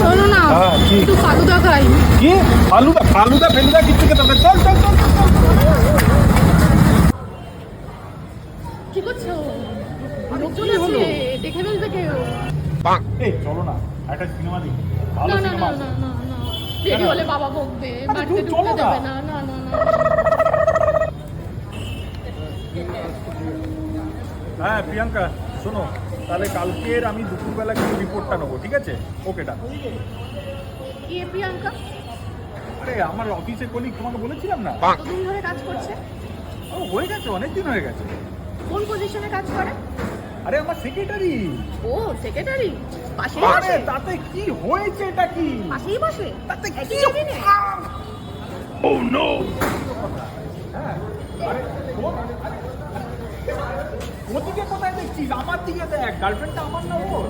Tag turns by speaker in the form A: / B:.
A: শোনো না
B: হ্যাঁ,
A: একটু ফালুদা খাই।
B: কি? ফালুদা ফালুদা ফেলুদা কিছু খেতে হবে চল চল চল চল, চল।
A: কি করছ? লোকজন আছে দেখে ফেলবে কেউ?
B: চলো না একটা সিনেমা দেখি।
A: না না না না না না। দেরি হলে বাবা বকবে বাড়িতে ঢুকতে দেবে না না না না।
B: হ্যাঁ প্রিয়াঙ্কা। শোনো তাহলে কালকের আমি দুপুরবেলা কিছু রিপোর্টটা নেব ঠিক আছে? ওকে ডান
A: কে প্রিয়াঙ্কা?
B: আরে আমার অফিসে কলিগ তোমাকে বলেছিলাম না?
A: কতদিন ধরে কাজ করছে?
B: ও হয়ে গেছে অনেক দিন হয়ে গেছে।
A: কোন পজিশনে কাজ করে?
B: আরে আমার সেক্রেটারি
A: ও সেক্রেটারি পাশেই
B: আরে
A: বসে।
B: তাতে কি হয়েছে এটা কি?
A: পাশেই বসে।
B: তাতে কি ও নো হ্যাঁ আরে শোন, আরে, ওদিকে কোথায় দেখছিস আমার দিকে দেখ গার্লফ্রেন্ডটা আমার না ওর